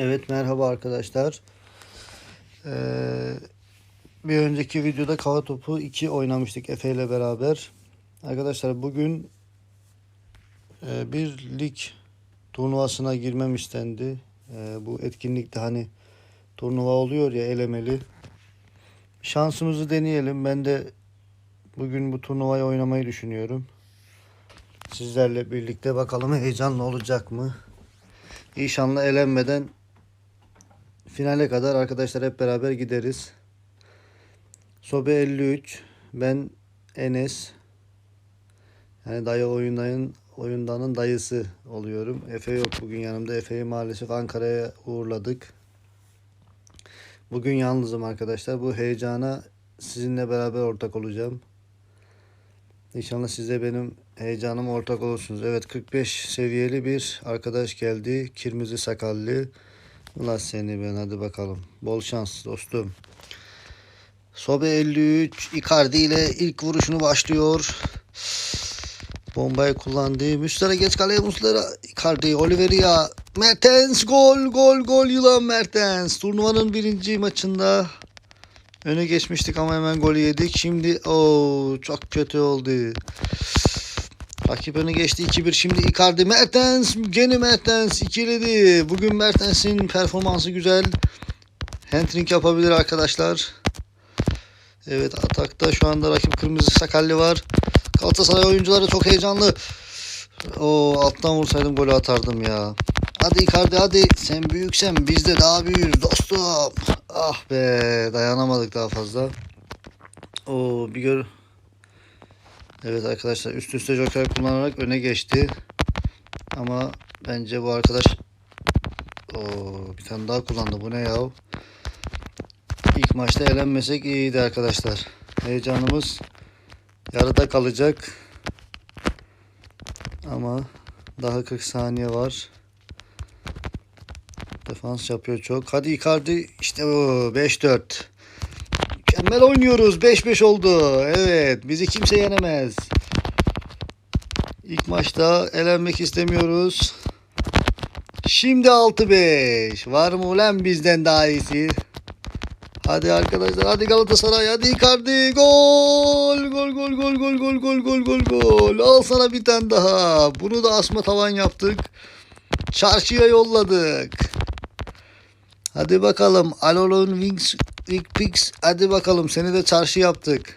Evet merhaba arkadaşlar. Ee, bir önceki videoda kava topu 2 oynamıştık Efe ile beraber. Arkadaşlar bugün e, bir lig turnuvasına girmem istendi. E, bu etkinlikte hani turnuva oluyor ya elemeli. Şansımızı deneyelim. Ben de bugün bu turnuvayı oynamayı düşünüyorum. Sizlerle birlikte bakalım heyecanlı olacak mı? İnşallah elenmeden finale kadar arkadaşlar hep beraber gideriz. Sobe 53. Ben Enes. Yani dayı oyundanın oyundanın dayısı oluyorum. Efe yok bugün yanımda. Efe'yi maalesef Ankara'ya uğurladık. Bugün yalnızım arkadaşlar. Bu heyecana sizinle beraber ortak olacağım. İnşallah siz de benim heyecanıma ortak olursunuz. Evet 45 seviyeli bir arkadaş geldi. Kırmızı sakallı. Ulan seni ben hadi bakalım. Bol şans dostum. Sobe 53 Icardi ile ilk vuruşunu başlıyor. Bombayı kullandı. Müslera geç kaleye Müslera. Icardi, Oliveria. Mertens gol gol gol yılan Mertens. Turnuvanın birinci maçında öne geçmiştik ama hemen golü yedik. Şimdi o çok kötü oldu. Rakip öne geçti 2-1. Şimdi Icardi Mertens. Gene Mertens ikiledi. Bugün Mertens'in performansı güzel. Handling yapabilir arkadaşlar. Evet atakta şu anda rakip kırmızı sakalli var. Galatasaray oyuncuları çok heyecanlı. O alttan vursaydım golü atardım ya. Hadi Icardi hadi. Sen büyüksen biz de daha büyüğüz dostum. Ah be dayanamadık daha fazla. O bir gör. Evet arkadaşlar üst üste joker kullanarak öne geçti. Ama bence bu arkadaş o bir tane daha kullandı. Bu ne ya? İlk maçta elenmesek iyiydi arkadaşlar. Heyecanımız yarıda kalacak. Ama daha 40 saniye var. Defans yapıyor çok. Hadi Icardi işte bu 5-4. Mükemmel oynuyoruz. 5-5 oldu. Evet. Bizi kimse yenemez. İlk maçta elenmek istemiyoruz. Şimdi 6-5. Var mı ulan bizden daha iyisi? Hadi arkadaşlar. Hadi Galatasaray. Hadi Icardi. Gol. Gol gol gol gol gol gol gol gol gol. Al sana bir tane daha. Bunu da asma tavan yaptık. Çarşıya yolladık. Hadi bakalım. Alolon Wings Big Pix. Hadi bakalım seni de çarşı yaptık.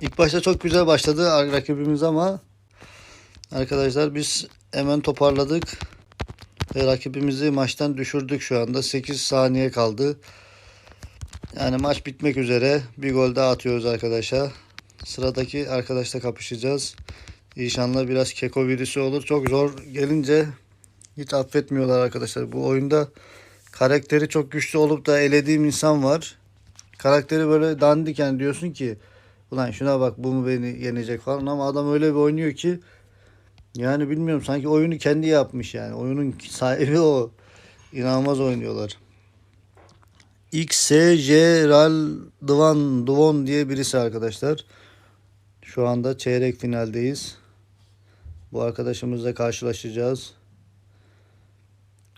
İlk başta çok güzel başladı rakibimiz ama arkadaşlar biz hemen toparladık. Ve rakibimizi maçtan düşürdük şu anda. 8 saniye kaldı. Yani maç bitmek üzere. Bir gol daha atıyoruz arkadaşa. Sıradaki arkadaşla kapışacağız. İnşallah biraz keko birisi olur. Çok zor gelince hiç affetmiyorlar arkadaşlar. Bu oyunda karakteri çok güçlü olup da elediğim insan var. Karakteri böyle dandik yani diyorsun ki ulan şuna bak bu mu beni yenecek falan ama adam öyle bir oynuyor ki yani bilmiyorum sanki oyunu kendi yapmış yani. Oyunun sahibi o. İnanılmaz oynuyorlar. Ral Dvan Duvon diye birisi arkadaşlar. Şu anda çeyrek finaldeyiz. Bu arkadaşımızla karşılaşacağız.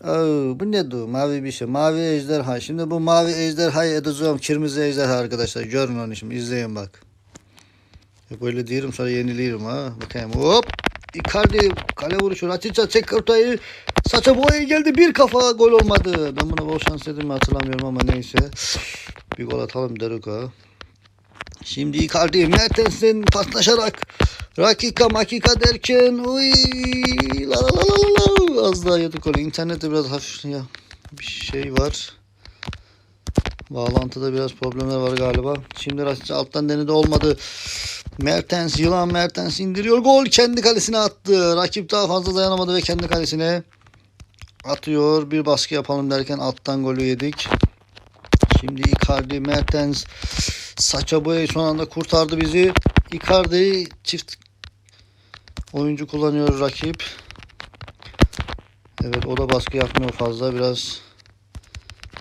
Oo, bu ne bu? Mavi bir şey. Mavi ejderha. Şimdi bu mavi ejderhayı edeceğim. Kırmızı ejderha arkadaşlar. Görün onu şimdi. İzleyin bak. Hep öyle diyorum sonra yeniliyorum ha. Bakayım. Hop. Icardi kale vuruşu. Raçica çek ortayı. Saça boya geldi. Bir kafa gol olmadı. Ben buna bol şans dedim mi hatırlamıyorum ama neyse. Bir gol atalım Deruka. Şimdi Icardi Mertens'in paslaşarak Rakika makika derken uy la la la la la az daha yedik onu. İnternette biraz hafif ya bir şey var. Bağlantıda biraz problemler var galiba. Şimdi Rashica alttan denedi olmadı. Mertens yılan Mertens indiriyor. Gol kendi kalesine attı. Rakip daha fazla dayanamadı ve kendi kalesine atıyor. Bir baskı yapalım derken alttan golü yedik. Şimdi Icardi Mertens Saça boyayı son anda kurtardı bizi. Icardi çift oyuncu kullanıyor rakip. Evet o da baskı yapmıyor fazla. Biraz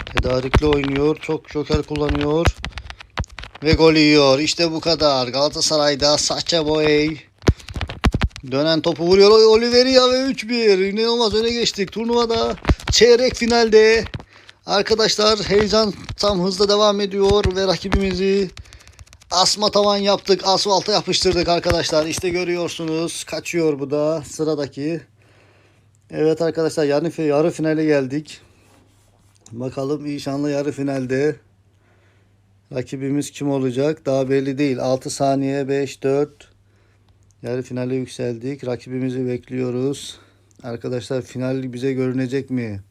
tedarikli oynuyor. Çok joker kullanıyor. Ve gol yiyor. İşte bu kadar. Galatasaray'da Saça Boy Dönen topu vuruyor Oliveria ve 3-1. İnanılmaz öne geçtik. Turnuvada çeyrek finalde. Arkadaşlar heyecan tam hızla devam ediyor ve rakibimizi asma tavan yaptık. Asfalta yapıştırdık arkadaşlar. İşte görüyorsunuz. Kaçıyor bu da sıradaki. Evet arkadaşlar yarı, yarı finale geldik. Bakalım inşallah yarı finalde rakibimiz kim olacak? Daha belli değil. 6 saniye 5 4 Yarı finale yükseldik. Rakibimizi bekliyoruz. Arkadaşlar final bize görünecek mi?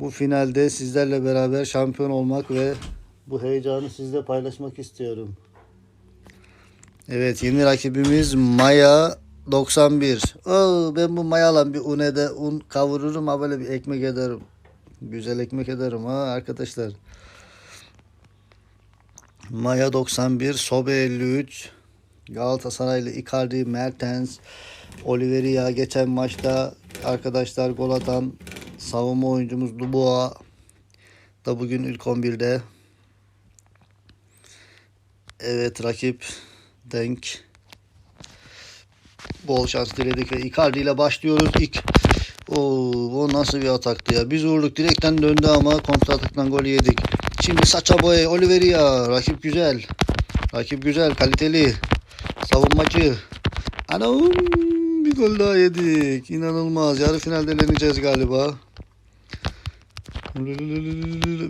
Bu finalde sizlerle beraber şampiyon olmak ve bu heyecanı sizle paylaşmak istiyorum. Evet yeni rakibimiz Maya 91. Oo, ben bu mayalan bir unede un kavururum ha böyle bir ekmek ederim. Güzel ekmek ederim ha arkadaşlar. Maya 91, Sobe 53, Galatasaraylı Icardi, Mertens, Oliveria geçen maçta arkadaşlar gol atan savunma oyuncumuz Dubois da bugün ilk 11'de. Evet rakip Denk. Bol şans diledik ve Icardi ile başlıyoruz. İlk Oo, o nasıl bir ataktı ya. Biz vurduk direkten döndü ama kontra ataktan gol yedik. Şimdi Sacha Boey, Oliveria. Rakip güzel. Rakip güzel, kaliteli. Savunmacı. Anam bir gol daha yedik. İnanılmaz. Yarı finalde eleneceğiz galiba.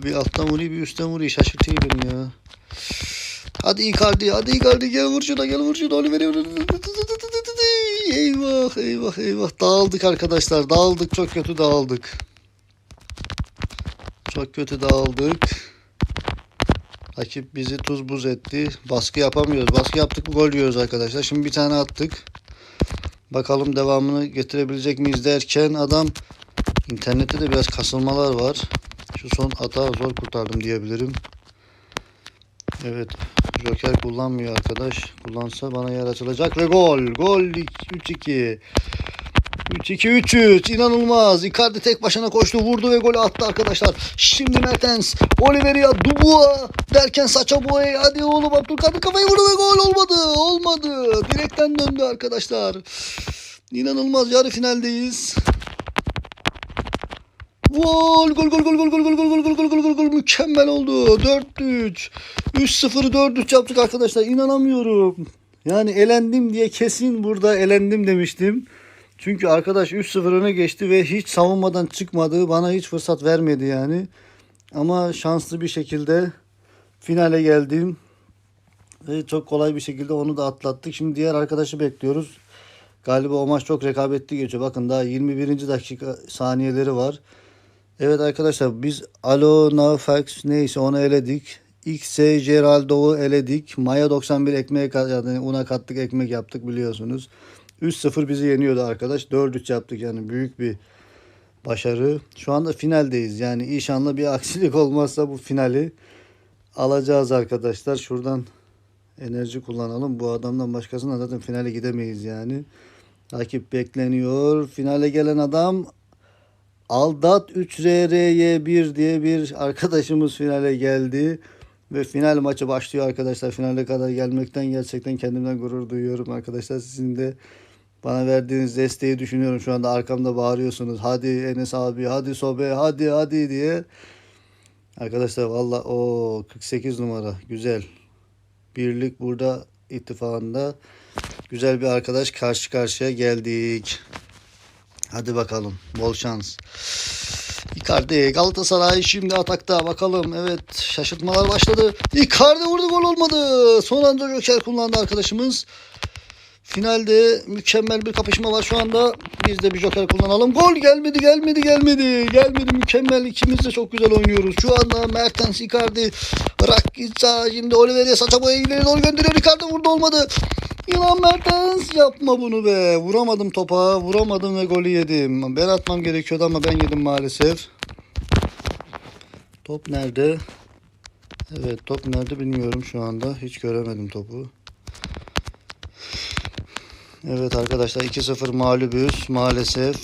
Bir alttan vuruyor bir üstten vuruyor. Şaşırtıyor beni ya. Hadi Icardi, hadi Icardi gel vur şuna, gel vur şuna. Oliveria. Eyvah, eyvah, eyvah. Dağıldık arkadaşlar. Dağıldık. Çok kötü dağıldık. Çok kötü dağıldık. Rakip bizi tuz buz etti. Baskı yapamıyoruz. Baskı yaptık gol yiyoruz arkadaşlar. Şimdi bir tane attık. Bakalım devamını getirebilecek miyiz derken adam internette de biraz kasılmalar var. Şu son hata zor kurtardım diyebilirim. Evet. Joker kullanmıyor arkadaş. Kullansa bana yer açılacak ve gol. Gol 3-2. 3-2-3-3 inanılmaz. Icardi tek başına koştu vurdu ve golü attı arkadaşlar. Şimdi Mertens, Oliveria, Dubois derken Sacha Boey. Hadi oğlum Abdülkadir kafayı vurdu ve gol olmadı. Olmadı. Direkten döndü arkadaşlar. İnanılmaz yarı finaldeyiz. Gol gol gol gol gol gol gol gol gol gol gol gol gol mükemmel oldu. 4-3. 3-0 4-3 yaptık arkadaşlar. İnanamıyorum. Yani elendim diye kesin burada elendim demiştim. Çünkü arkadaş 3-0 öne geçti ve hiç savunmadan çıkmadı. Bana hiç fırsat vermedi yani. Ama şanslı bir şekilde finale geldim. Ve çok kolay bir şekilde onu da atlattık. Şimdi diğer arkadaşı bekliyoruz. Galiba o maç çok rekabetli geçiyor. Bakın daha 21. dakika saniyeleri var. Evet arkadaşlar biz Alo Nafax neyse onu eledik. XC Geraldo'yu eledik. Maya 91 ekmeğe yani una kattık ekmek yaptık biliyorsunuz. 3-0 bizi yeniyordu arkadaş. 4-3 yaptık yani büyük bir başarı. Şu anda finaldeyiz. Yani inşallah bir aksilik olmazsa bu finali alacağız arkadaşlar. Şuradan enerji kullanalım. Bu adamdan başkasına zaten finale gidemeyiz yani. Rakip bekleniyor. Finale gelen adam Aldat 3RRY1 diye bir arkadaşımız finale geldi. Ve final maçı başlıyor arkadaşlar. Finale kadar gelmekten gerçekten kendimden gurur duyuyorum arkadaşlar. Sizin de bana verdiğiniz desteği düşünüyorum. Şu anda arkamda bağırıyorsunuz. Hadi Enes abi, hadi Sobe, hadi hadi diye. Arkadaşlar valla o 48 numara güzel. Birlik burada ittifakında güzel bir arkadaş karşı karşıya geldik. Hadi bakalım. Bol şans. Icardi Galatasaray şimdi atakta bakalım. Evet şaşırtmalar başladı. Icardi vurdu gol olmadı. Son anda Joker kullandı arkadaşımız. Finalde mükemmel bir kapışma var şu anda. Biz de bir Joker kullanalım. Gol gelmedi gelmedi gelmedi. Gelmedi mükemmel. İkimiz de çok güzel oynuyoruz. Şu anda Mertens Icardi. Rakica şimdi Oliveira Sacha Boy'a ileri doğru gönderiyor. Icardi vurdu olmadı. Yılan Mertens yapma bunu be. Vuramadım topa. Vuramadım ve golü yedim. Ben atmam gerekiyordu ama ben yedim maalesef. Top nerede? Evet top nerede bilmiyorum şu anda. Hiç göremedim topu. Evet arkadaşlar 2-0 mağlubuz maalesef.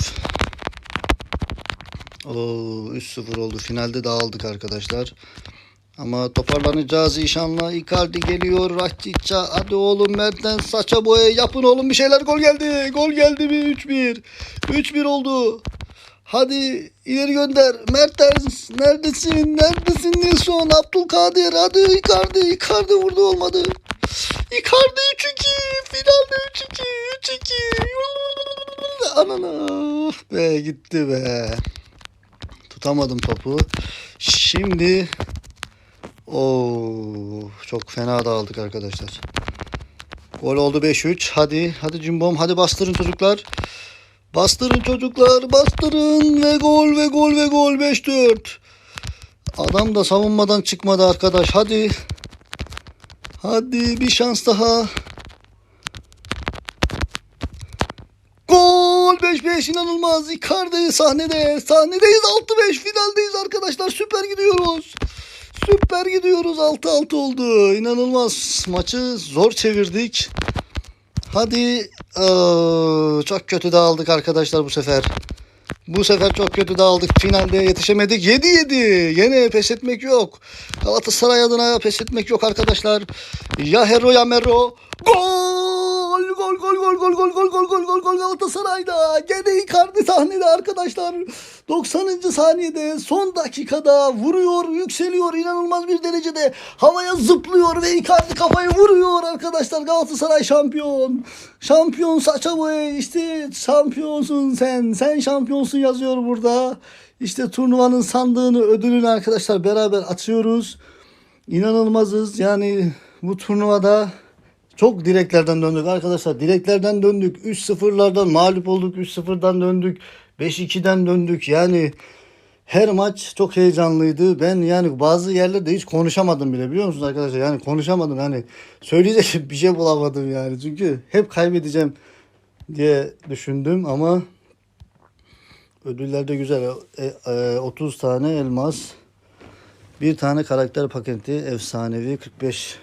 Oo 3-0 oldu. Finalde dağıldık arkadaşlar. Ama toparlanacağız inşallah. Icardi geliyor. Rakitic hadi oğlum Mertens saça boya yapın oğlum bir şeyler. Gol geldi. Gol geldi mi? 3-1. 3-1 oldu. Hadi ileri gönder. Mertens neredesin? Neredesin Nilsson? Abdülkadir. Hadi Icardi. Icardi vurdu olmadı. Icardi 3-2. Finalde 3-2. 3-2. Anana. Be gitti be. Tutamadım topu. Şimdi Oo, çok fena dağıldık arkadaşlar. Gol oldu 5-3. Hadi hadi Cimbom hadi bastırın çocuklar. Bastırın çocuklar bastırın ve gol ve gol ve gol 5-4. Adam da savunmadan çıkmadı arkadaş. Hadi. Hadi bir şans daha. Gol 5-5 inanılmaz. Icardi sahnede. Sahnedeyiz 6-5 finaldeyiz arkadaşlar. Süper gidiyoruz. Süper gidiyoruz. 6-6 oldu. İnanılmaz. Maçı zor çevirdik. Hadi. Aa, çok kötü dağıldık arkadaşlar bu sefer. Bu sefer çok kötü dağıldık. Finalde yetişemedik. 7-7. Yine pes etmek yok. Galatasaray adına pes etmek yok arkadaşlar. Ya Hero ya Mero. Gol! Gol gol gol gol gol gol gol gol gol gol Galatasaray'da. Gene Icardi sahnede arkadaşlar. 90. saniyede son dakikada vuruyor, yükseliyor inanılmaz bir derecede. Havaya zıplıyor ve Icardi kafayı vuruyor arkadaşlar. Galatasaray şampiyon. Şampiyon saça boya işte şampiyonsun sen. Sen şampiyonsun yazıyor burada. İşte turnuvanın sandığını, ödülünü arkadaşlar beraber açıyoruz. İnanılmazız. Yani bu turnuvada çok direklerden döndük arkadaşlar. Direklerden döndük. 3-0'lardan mağlup olduk. 3-0'dan döndük. 5-2'den döndük. Yani her maç çok heyecanlıydı. Ben yani bazı yerlerde hiç konuşamadım bile biliyor musunuz arkadaşlar? Yani konuşamadım. Yani söyleyecek bir şey bulamadım yani. Çünkü hep kaybedeceğim diye düşündüm ama ödüller de güzel. E, e, 30 tane elmas. Bir tane karakter paketi efsanevi 45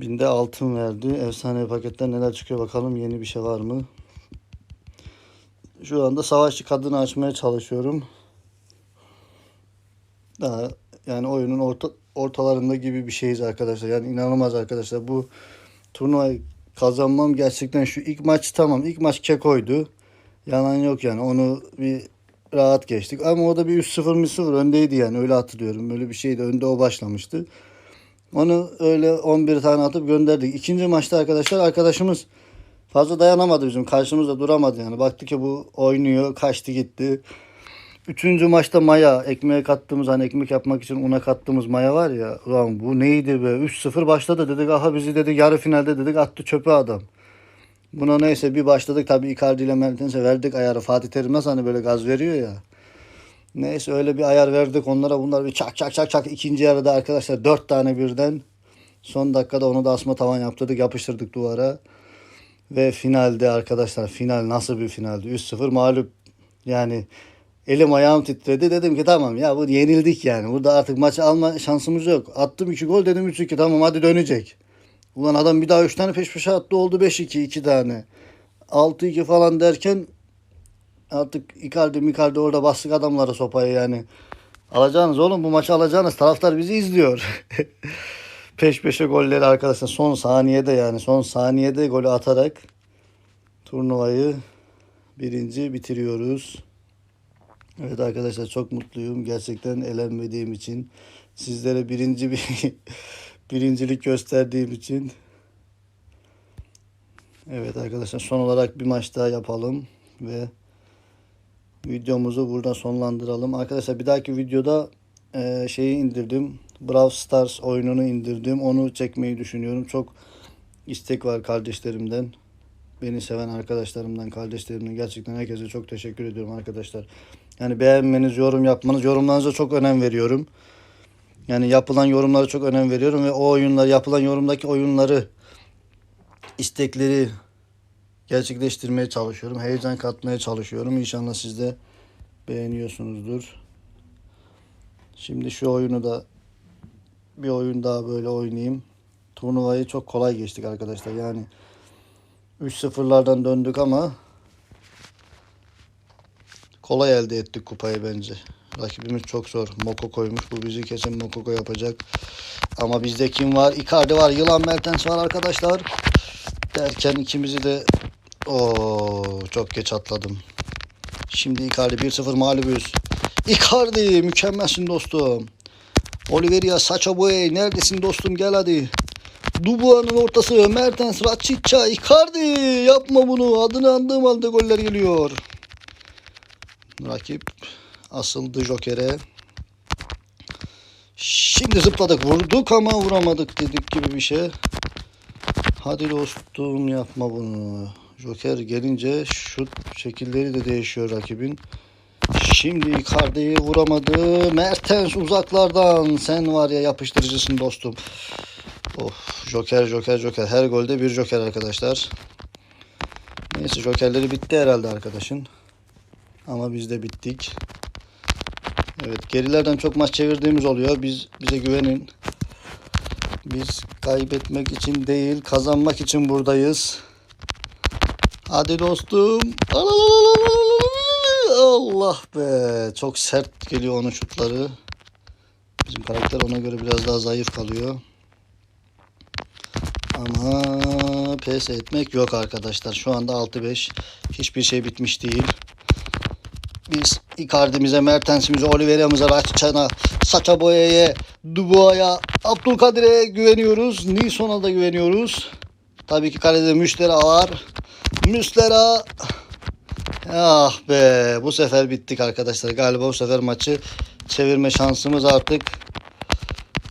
binde altın verdi. Efsane paketten neler çıkıyor bakalım yeni bir şey var mı? Şu anda savaşçı kadını açmaya çalışıyorum. Daha yani oyunun orta, ortalarında gibi bir şeyiz arkadaşlar. Yani inanılmaz arkadaşlar. Bu turnuvayı kazanmam gerçekten şu ilk maç tamam. İlk maç kekoydu. Yalan yok yani. Onu bir rahat geçtik. Ama o da bir 3-0 0 öndeydi yani. Öyle hatırlıyorum. Böyle bir şeydi. Önde o başlamıştı. Onu öyle 11 tane atıp gönderdik. İkinci maçta arkadaşlar arkadaşımız fazla dayanamadı bizim. Karşımızda duramadı yani. Baktı ki bu oynuyor. Kaçtı gitti. Üçüncü maçta maya. Ekmeğe kattığımız hani ekmek yapmak için una kattığımız maya var ya. Ulan bu neydi be? 3-0 başladı dedik. Aha bizi dedik yarı finalde dedik attı çöpe adam. Buna neyse bir başladık. Tabii Icardi ile Mertens'e verdik ayarı. Fatih Terim nasıl hani böyle gaz veriyor ya. Neyse öyle bir ayar verdik onlara. Bunlar bir çak çak çak çak. ikinci yarıda arkadaşlar dört tane birden. Son dakikada onu da asma tavan yaptırdık. Yapıştırdık duvara. Ve finalde arkadaşlar final nasıl bir finaldi? 3-0 mağlup. Yani elim ayağım titredi. Dedim ki tamam ya bu yenildik yani. Burada artık maçı alma şansımız yok. Attım 2 gol dedim 3-2 tamam hadi dönecek. Ulan adam bir daha 3 tane peş peşe attı oldu 5-2 2 tane. 6-2 falan derken artık Icardi Micardi orada bastık adamlara sopayı yani. Alacağınız oğlum bu maçı alacağınız taraftar bizi izliyor. Peş peşe golleri arkadaşlar son saniyede yani son saniyede golü atarak turnuvayı birinci bitiriyoruz. Evet arkadaşlar çok mutluyum. Gerçekten elenmediğim için. Sizlere birinci bir birincilik gösterdiğim için. Evet arkadaşlar son olarak bir maç daha yapalım ve videomuzu burada sonlandıralım. Arkadaşlar bir dahaki videoda e, şeyi indirdim. Brawl Stars oyununu indirdim. Onu çekmeyi düşünüyorum. Çok istek var kardeşlerimden. Beni seven arkadaşlarımdan, kardeşlerimden gerçekten herkese çok teşekkür ediyorum arkadaşlar. Yani beğenmeniz, yorum yapmanız, yorumlarınıza çok önem veriyorum. Yani yapılan yorumlara çok önem veriyorum ve o oyunlar, yapılan yorumdaki oyunları, istekleri gerçekleştirmeye çalışıyorum. Heyecan katmaya çalışıyorum. İnşallah siz de beğeniyorsunuzdur. Şimdi şu oyunu da bir oyun daha böyle oynayayım. Turnuvayı çok kolay geçtik arkadaşlar. Yani 3-0'lardan döndük ama kolay elde ettik kupayı bence. Rakibimiz çok zor. Moko koymuş. Bu bizi kesin Mokoko yapacak. Ama bizde kim var? Icardi var. Yılan Mertens var arkadaşlar. Derken ikimizi de Oo, çok geç atladım. Şimdi Icardi 1-0 mağlubuz. Icardi mükemmelsin dostum. Oliveria Sacha Boey neredesin dostum gel hadi. Dubua'nın ortası Mertens Rachicha Icardi yapma bunu adını andığım halde goller geliyor. Rakip asıldı Joker'e. Şimdi zıpladık vurduk ama vuramadık dedik gibi bir şey. Hadi dostum yapma bunu. Joker gelince şut şekilleri de değişiyor rakibin. Şimdi Icardi'yi vuramadı. Mertens uzaklardan. Sen var ya yapıştırıcısın dostum. Of Joker Joker Joker. Her golde bir Joker arkadaşlar. Neyse Jokerleri bitti herhalde arkadaşın. Ama biz de bittik. Evet gerilerden çok maç çevirdiğimiz oluyor. Biz bize güvenin. Biz kaybetmek için değil kazanmak için buradayız. Hadi dostum. Allah be. Çok sert geliyor onun şutları. Bizim karakter ona göre biraz daha zayıf kalıyor. Ama pes etmek yok arkadaşlar. Şu anda 6-5. Hiçbir şey bitmiş değil. Biz Icardi'mize, Mertens'imize, Oliveira'mıza, Rakiçan'a, Sacha Boey'e, Dubois'a, Abdülkadir'e güveniyoruz. Nilsson'a da güveniyoruz. Tabii ki kalede Müştera var. Müslera Ah be bu sefer bittik arkadaşlar. Galiba bu sefer maçı çevirme şansımız artık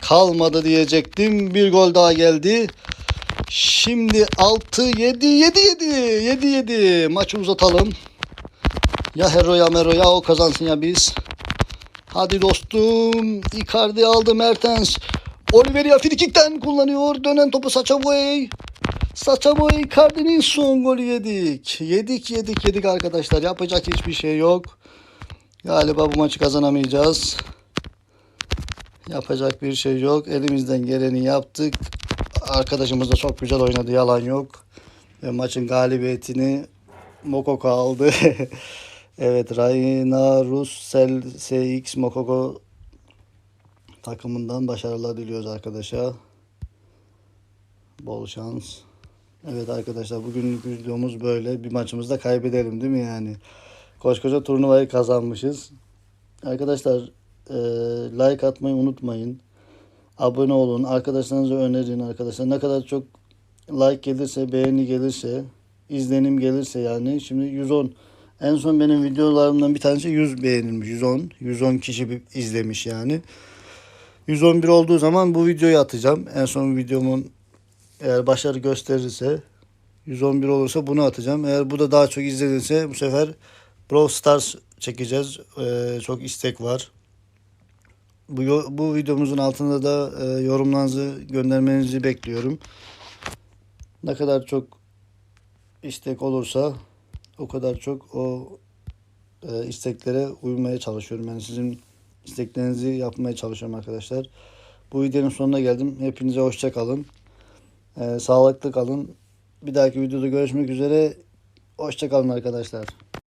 kalmadı diyecektim. Bir gol daha geldi. Şimdi 6 7 7 7 7 7 maçı uzatalım. Ya Hero ya Mero ya o kazansın ya biz. Hadi dostum. Icardi aldı Mertens. Oliveira frikikten kullanıyor. Dönen topu Sacha Boey Icardi'nin son golü yedik. Yedik yedik yedik arkadaşlar. Yapacak hiçbir şey yok. Galiba bu maçı kazanamayacağız. Yapacak bir şey yok. Elimizden geleni yaptık. Arkadaşımız da çok güzel oynadı. Yalan yok. Ve maçın galibiyetini Mokoko aldı. evet Rayna Russell SX Mokoko takımından başarılar diliyoruz arkadaşa. Bol şans. Evet arkadaşlar bugün videomuz böyle. Bir maçımızda kaybedelim değil mi yani? Koskoca turnuvayı kazanmışız. Arkadaşlar e, like atmayı unutmayın. Abone olun. Arkadaşlarınıza önerin arkadaşlar. Ne kadar çok like gelirse, beğeni gelirse, izlenim gelirse yani. Şimdi 110. En son benim videolarımdan bir tanesi 100 beğenilmiş. 110. 110 kişi izlemiş yani. 111 olduğu zaman bu videoyu atacağım. En son videomun eğer başarı gösterirse 111 olursa bunu atacağım. Eğer bu da daha çok izlenirse bu sefer Brawl Stars çekeceğiz. Ee, çok istek var. Bu, bu videomuzun altında da e, yorumlarınızı göndermenizi bekliyorum. Ne kadar çok istek olursa o kadar çok o e, isteklere uymaya çalışıyorum. Yani sizin isteklerinizi yapmaya çalışıyorum arkadaşlar. Bu videonun sonuna geldim. Hepinize hoşça kalın. Ee, sağlıklı kalın. Bir dahaki videoda görüşmek üzere. Hoşça kalın arkadaşlar.